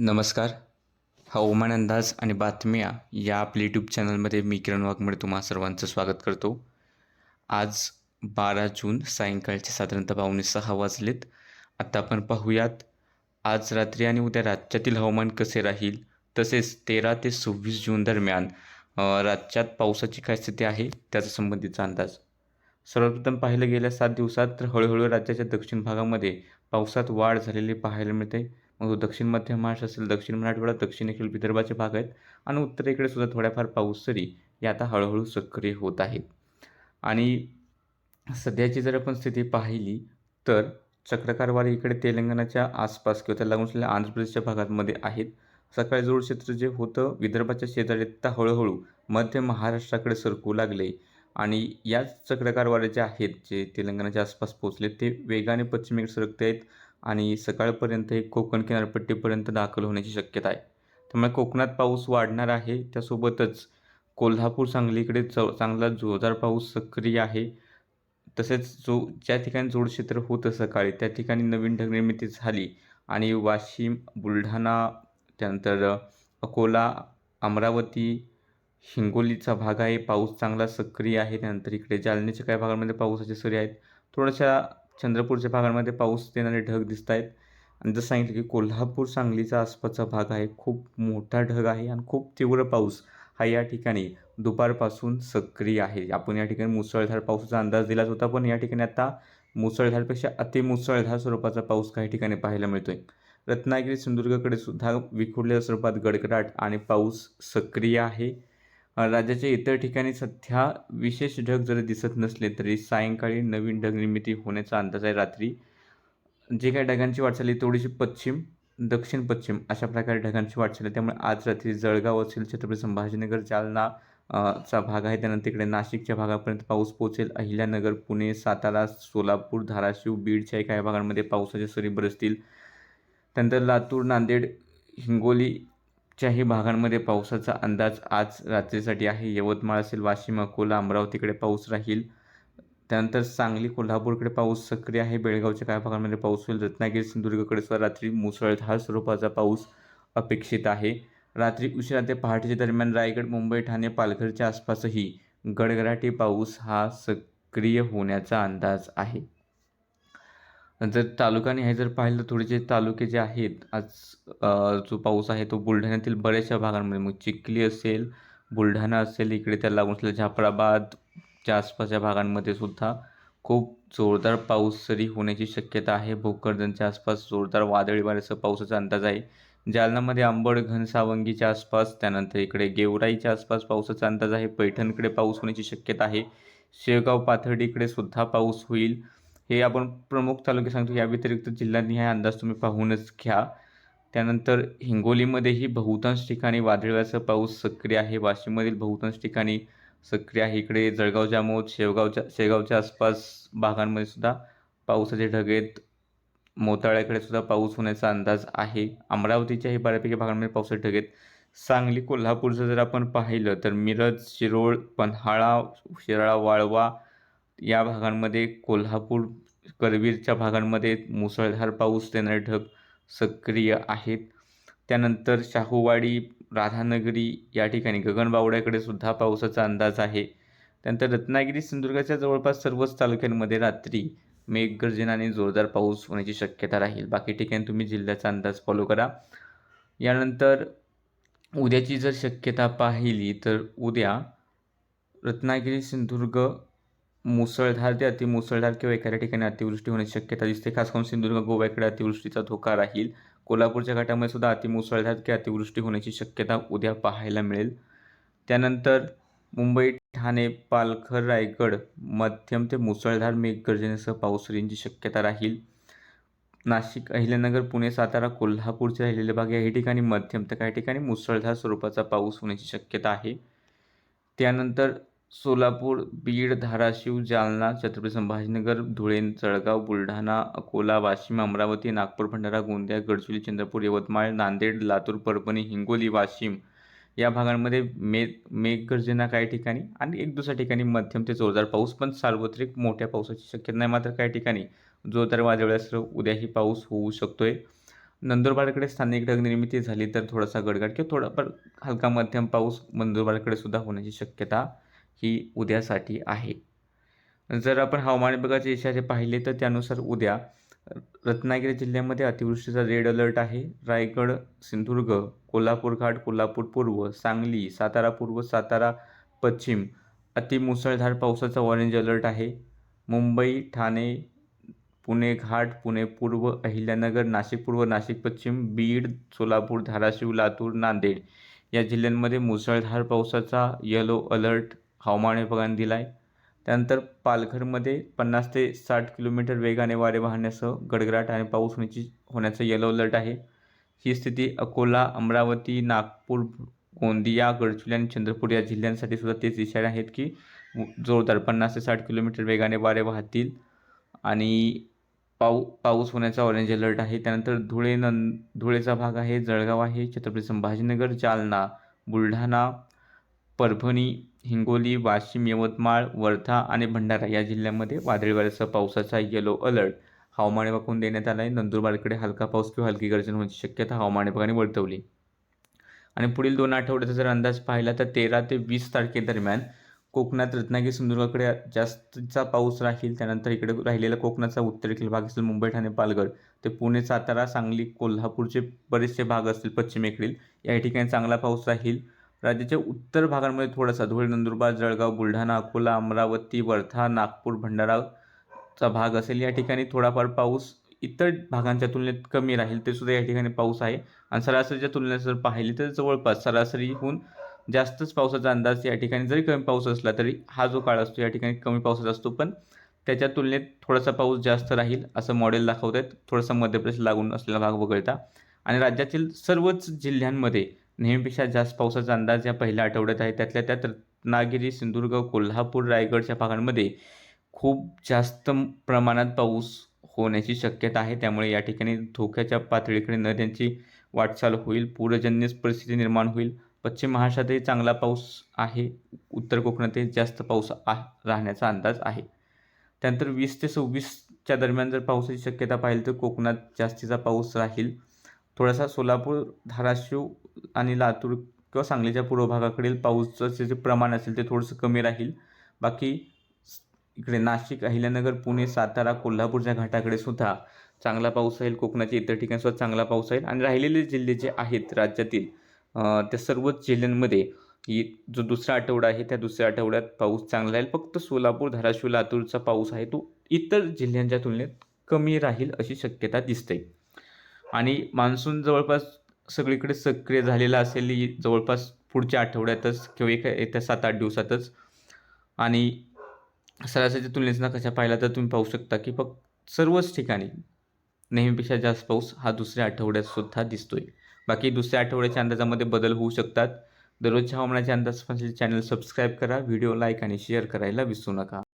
नमस्कार. हवामान अंदाज आणि बातम्या या आपल्या यूट्यूब चॅनलमध्ये मी किरण वाघमडे तुम्हा सर्वांचं स्वागत करतो. आज बारा जून सायंकाळचे साधारणतः पावणे सहा वाजलेत. आता आपण पाहूयात आज रात्री आणि उद्या राज्यातील हवामान कसे राहील? तसेच तेरा ते सव्वीस जून दरम्यान राज्यात पावसाची काय स्थिती आहे? त्याचा संबंधीचा अंदाज. सर्वप्रथम पाहिलं गेल्या सात दिवसात तर हळूहळू राज्याच्या दक्षिण भागामध्ये पावसात वाढ झालेली पाहायला मिळते. मग दक्षिण मध्य महाराष्ट्र असेल दक्षिण मराठवाडा दक्षिणेकडील विदर्भाचे भाग आहेत आणि उत्तरेकडे सुद्धा थोड्याफार पाऊस सरी या आता हळूहळू सक्रिय होत आहेत. आणि सध्याची जर आपण स्थिती पाहिली तर चक्रकारवारी इकडे तेलंगणाच्या आसपास किंवा त्याला लागून असलेल्या आंध्र प्रदेशच्या भागांमध्ये आहेत. सकाळी जोड क्षेत्र जे होतं विदर्भाच्या शेजारी आता हळूहळू मध्य महाराष्ट्राकडे सरकू लागले. आणि याच चक्रकारवारे जे आहेत जे तेलंगणाच्या आसपास पोहोचले ते वेगाने पश्चिमेकडे सरकते आहेत आणि सकाळपर्यंत हे कोकण किनारपट्टीपर्यंत दाखल होण्याची शक्यता आहे. त्यामुळे कोकणात पाऊस वाढणार आहे. त्यासोबतच कोल्हापूर सांगलीकडे च चांगला जोरदार पाऊस सक्रिय आहे. तसेच जो ज्या ठिकाणी जोडक्षेत्र होतं सकाळी त्या ठिकाणी नवीन ढगनिर्मिती झाली आणि वाशिम बुलढाणा त्यानंतर अकोला अमरावती हिंगोलीचा भाग आहे. पाऊस चांगला सक्रिय आहे. त्यानंतर इकडे जालन्याच्या काही भागांमध्ये पावसाचे सरी आहेत. थोड्याशा चंद्रपूरच्या भागांमध्ये पाऊस देणारे ढग दिसत आहेत. आणि जसं सांगितलं की कोल्हापूर सांगलीचा आसपासचा भाग आहे. खूप मोठा ढग आहे आणि खूप तीव्र पाऊस हा या ठिकाणी दुपारपासून सक्रिय आहे. आपण या ठिकाणी मुसळधार पावसाचा अंदाज दिलाच होता पण या ठिकाणी आता मुसळधारपेक्षा अतिमुसळधार स्वरूपाचा पाऊस काही ठिकाणी पाहायला मिळतोय. रत्नागिरी सिंधुदुर्गकडे सुद्धा विखुरलेल्या स्वरूपात गडगडाट आणि पाऊस सक्रिय आहे. राज्याच्या इतर ठिकाणी सध्या विशेष ढग जरी दिसत नसले तरी सायंकाळी नवीन ढग निर्मिती होण्याचा अंदाज आहे. रात्री जे काही ढगांची वाटचाल आहे थोडीशी पश्चिम दक्षिण पश्चिम अशा प्रकारे ढगांची वाटचाल आहे. त्यामुळे आज रात्री जळगाव असेल छत्रपती संभाजीनगर जालना चा भाग आहे. त्यानंतर तिकडे नाशिकच्या भागापर्यंत पाऊस पोहोचेल. अहिल्यानगर पुणे सातारा सोलापूर धाराशिव बीडच्या काही भागांमध्ये पावसाच्या सरी बरसतील. त्यानंतर लातूर नांदेड हिंगोली च्याही भागांमध्ये पावसाचा अंदाज आज रात्रीसाठी आहे. यवतमाळ असेल वाशिम अकोला अमरावतीकडे पाऊस राहील. त्यानंतर सांगली कोल्हापूरकडे पाऊस सक्रिय आहे. बेळगावच्या काही भागांमध्ये पाऊस होईल. रत्नागिरी सिंधुदुर्गकडे सुद्धा रात्री मुसळधार स्वरूपाचा पाऊस अपेक्षित आहे. रात्री उशिरा ते पहाटेच्या दरम्यान रायगड मुंबई ठाणे पालघरच्या आसपासही गडगडाटी पाऊस हा सक्रिय होण्याचा अंदाज आहे. जर तालुकाने हे जर पाहिलं थोडेसे तालुके जे आहेत आज जो पाऊस आहे तो बुलढाण्यातील बऱ्याचशा भागांमध्ये. मग चिखली असेल बुलढाणा असेल इकडे त्याला लागून असलेल्या जाफराबादच्या आसपासच्या भागांमध्ये सुद्धा खूप जोरदार पाऊस सरी होण्याची शक्यता आहे. भोकरदनच्या आसपास जोरदार वादळी वाऱ्यासह पावसाचा अंदाज आहे. जालनामध्ये आंबड घनसावंगीच्या आसपास त्यानंतर इकडे गेवराईच्या आसपास पावसाचा अंदाज आहे. पैठणकडे पाऊस होण्याची शक्यता आहे. शेवगाव पाथर्डीकडे सुद्धा पाऊस होईल. हे आपण प्रमुख तालुके सांगतो या व्यतिरिक्त जिल्ह्यानिहाय अंदाज तुम्ही पाहूनच घ्या. त्यानंतर हिंगोलीमध्येही बहुतांश ठिकाणी वादळाचा पाऊस सक्रिय आहे. वाशिममधील बहुतांश ठिकाणी सक्रिय आहे. इकडे जळगाव जामोद शेवगावच्या शेगावच्या आसपास भागांमध्ये सुद्धा पावसाचे ढगेत मोताळ्याकडे सुद्धा पाऊस होण्याचा अंदाज आहे. अमरावतीच्याही बऱ्यापैकी भागांमध्ये पावसाचे ढगेत सांगली कोल्हापूरचं जर आपण पाहिलं तर मिरज शिरोळ पन्हाळा शिराळा वाळवा या भागांमध्ये कोल्हापूर करवीरच्या भागांमध्ये मुसळधार पाऊस देणारे ढग सक्रिय आहेत. त्यानंतर शाहूवाडी राधानगरी या ठिकाणी गगनबावड्याकडे सुद्धा पावसाचा अंदाज आहे. त्यानंतर रत्नागिरी सिंधुदुर्गाच्या जवळपास सर्वच तालुक्यांमध्ये रात्री मेघगर्जना आणि जोरदार पाऊस होण्याची शक्यता राहील. बाकी ठिकाणी तुम्ही जिल्ह्याचा अंदाज फॉलो करा. यानंतर उद्याची जर शक्यता पाहिली तर उद्या रत्नागिरी सिंधुदुर्ग मुसळधार ते अतिमुसळधार किंवा एखाद्या ठिकाणी अतिवृष्टी होण्याची शक्यता दिसते. खास करून सिंधुदुर्ग गोव्याकडे अतिवृष्टीचा धोका राहील. कोल्हापूरच्या घाटामध्ये सुद्धा अतिमुसळधार किंवा अतिवृष्टी होण्याची शक्यता उद्या पाहायला मिळेल. त्यानंतर मुंबई ठाणे पालघर रायगड मध्यम ते मुसळधार मेघगर्जनेसह येण्याची शक्यता राहील. नाशिक अहिल्यानगर पुणे सातारा कोल्हापूरचे राहिलेले भाग याही ठिकाणी मध्यम तर काही ठिकाणी मुसळधार स्वरूपाचा पाऊस होण्याची शक्यता आहे. त्यानंतर सोलापूर बीड धाराशिव जालना छत्रपती संभाजीनगर धुळे जळगाव बुलढाणा अकोला वाशिम अमरावती नागपूर भंडारा गोंदिया गडचिरोली चंद्रपूर यवतमाळ नांदेड लातूर परभणी हिंगोली वाशिम या भागांमध्ये मे मेघगर्जना काही ठिकाणी आणि एक दुसऱ्या ठिकाणी मध्यम ते जोरदार पाऊस पण सार्वत्रिक मोठ्या पावसाची शक्यता नाही मात्र काही ठिकाणी जोरदार वादळासह उद्याही पाऊस होऊ शकतोय. नंदुरबारकडे स्थानिक ढग निर्मिती झाली तर थोडासा गडगड किंवा थोडाफार हलका मध्यम पाऊस नंदुरबारकडे सुद्धा होण्याची शक्यता ही उद्यासाठी आहे. जर आपण हवामान विभागाचे इशारे पाहिले तर त्यानुसार उद्या रत्नागिरी जिल्ह्यामध्ये अतिवृष्टीचा रेड अलर्ट आहे. रायगड सिंधुदुर्ग कोल्हापूर घाट कोल्हापूर पूर्व सांगली सातारा पूर्व सातारा पश्चिम अतिमुसळधार पावसाचा ऑरेंज अलर्ट आहे. मुंबई ठाणे पुणे घाट पुणे पूर्व अहिल्यानगर नाशिक पूर्व नाशिक पश्चिम बीड सोलापूर धाराशिव लातूर नांदेड या जिल्ह्यांमध्ये मुसळधार पावसाचा येलो अलर्ट हवामान विभागाने दिला आहे त्यानंतर पालघरमध्ये पन्नास ते साठ किलोमीटर वेगाने वारे वाहण्यासह गडगडाट आणि पाऊस होण्याची होण्याचं येलो अलर्ट आहे. ही स्थिती अकोला अमरावती नागपूर गोंदिया गडचिरोली आणि चंद्रपूर या जिल्ह्यांसाठी सुद्धा तेच इशारे आहेत की जोरदार पन्नास ते साठ किलोमीटर वेगाने वारे वाहतील आणि पाऊ पाऊस होण्याचा ऑरेंज अलर्ट आहे. त्यानंतर धुळे नं धुळेचा भाग आहे जळगाव आहे छत्रपती संभाजीनगर जालना बुलढाणा परभणी हिंगोली वाशिम यवतमाळ वर्धा आणि भंडारा या जिल्ह्यांमध्ये वादळी वाऱ्यासह पावसाचा येलो अलर्ट हवामान विभागून देण्यात आला आहे नंदुरबारकडे हलका पाऊस किंवा हलकी गर्जन होण्याची शक्यता हवामान विभागाने वर्तवली. आणि पुढील दोन आठवड्याचा जर अंदाज पाहिला तर तेरा ते वीस तारखेदरम्यान कोकणात रत्नागिरी सिंधुदुर्गाकडे जास्तचा पाऊस राहील. त्यानंतर इकडे राहिलेला कोकणाचा उत्तरेकडील भाग असेल मुंबई ठाणे पालघर. ते पुणे सातारा सांगली कोल्हापूरचे बरेचसे भाग असतील पश्चिमेकडील. या ठिकाणी चांगला पाऊस राहील. राज्याच्या उत्तर भागांमध्ये थोडासा धुळे नंदुरबार जळगाव बुलढाणा अकोला अमरावती वर्धा नागपूर भंडाराचा भाग असेल. या ठिकाणी थोडाफार पाऊस इतर भागांच्या तुलनेत कमी राहील. ते सुद्धा या ठिकाणी पाऊस आहे. आणि सरासरीच्या तुलनेत जर पाहिली तर जवळपास सरासरीहून जास्तच पावसाचा अंदाज या ठिकाणी जरी कमी पाऊस असला तरी हा जो काळ असतो या ठिकाणी कमी पावसाचा असतो. पण त्याच्या तुलनेत थोडासा पाऊस जास्त राहील असं मॉडेल दाखवत आहेत थोडासा मध्यप्रदेश लागून असलेला भाग वगळता. आणि राज्यातील सर्वच जिल्ह्यांमध्ये नेहमीपेक्षा जास्त पावसाचा अंदाज या पहिल्या आठवड्यात आहे. त्यातल्या त्यात रत्नागिरी सिंधुदुर्ग कोल्हापूर रायगडच्या भागांमध्ये खूप जास्त प्रमाणात पाऊस होण्याची शक्यता आहे. त्यामुळे या ठिकाणी धोक्याच्या पातळीकडे नद्यांची वाटचाल होईल पूरजन्य परिस्थिती निर्माण होईल. पश्चिम महाराष्ट्रातही चांगला पाऊस आहे. उत्तर कोकणातही जास्त पाऊस आ राहण्याचा अंदाज आहे. त्यानंतर वीस ते सव्वीसच्या दरम्यान जर पावसाची शक्यता पाहिली तर कोकणात जास्तीचा पाऊस राहील. थोडासा सोलापूर धाराशिव आणि लातूर किंवा सांगलीच्या पूर्व भागाकडील पाऊसचं जे प्रमाण असेल ते थोडंसं कमी राहील. बाकी इकडे नाशिक अहिल्यानगर पुणे सातारा कोल्हापूरच्या घाटाकडे सुद्धा चांगला पाऊस राहील. कोकणाच्या इतर ठिकाणीसुद्धा चांगला पाऊस राहील. आणि राहिलेले जिल्हे जे आहेत राज्यातील त्या सर्वच जिल्ह्यांमध्ये जो दुसरा आठवडा आहे त्या दुसऱ्या आठवड्यात पाऊस चांगला राहील. फक्त सोलापूर धाराशिव लातूरचा पाऊस आहे तो इतर जिल्ह्यांच्या तुलनेत कमी राहील अशी शक्यता दिसते. आणि मान्सून जवळपास सगळीकडे सक्रिय झालेला असेल जवळपास पुढच्या आठवड्यातच किंवा एका येत्या सात आठ दिवसातच. आणि सरासरीच्या तुलनेत कशा पाहिला तर तुम्ही पाहू शकता की फक्त सर्वच ठिकाणी नेहमीपेक्षा जास्त पाऊस हा दुसऱ्या आठवड्यात सुद्धा दिसतोय. बाकी दुसऱ्या आठवड्याच्या अंदाजामध्ये बदल होऊ शकतात. दररोजच्या हवामानाच्या अंदाज चॅनल सबस्क्राईब करा व्हिडिओ लाईक आणि शेअर करायला विसरू नका.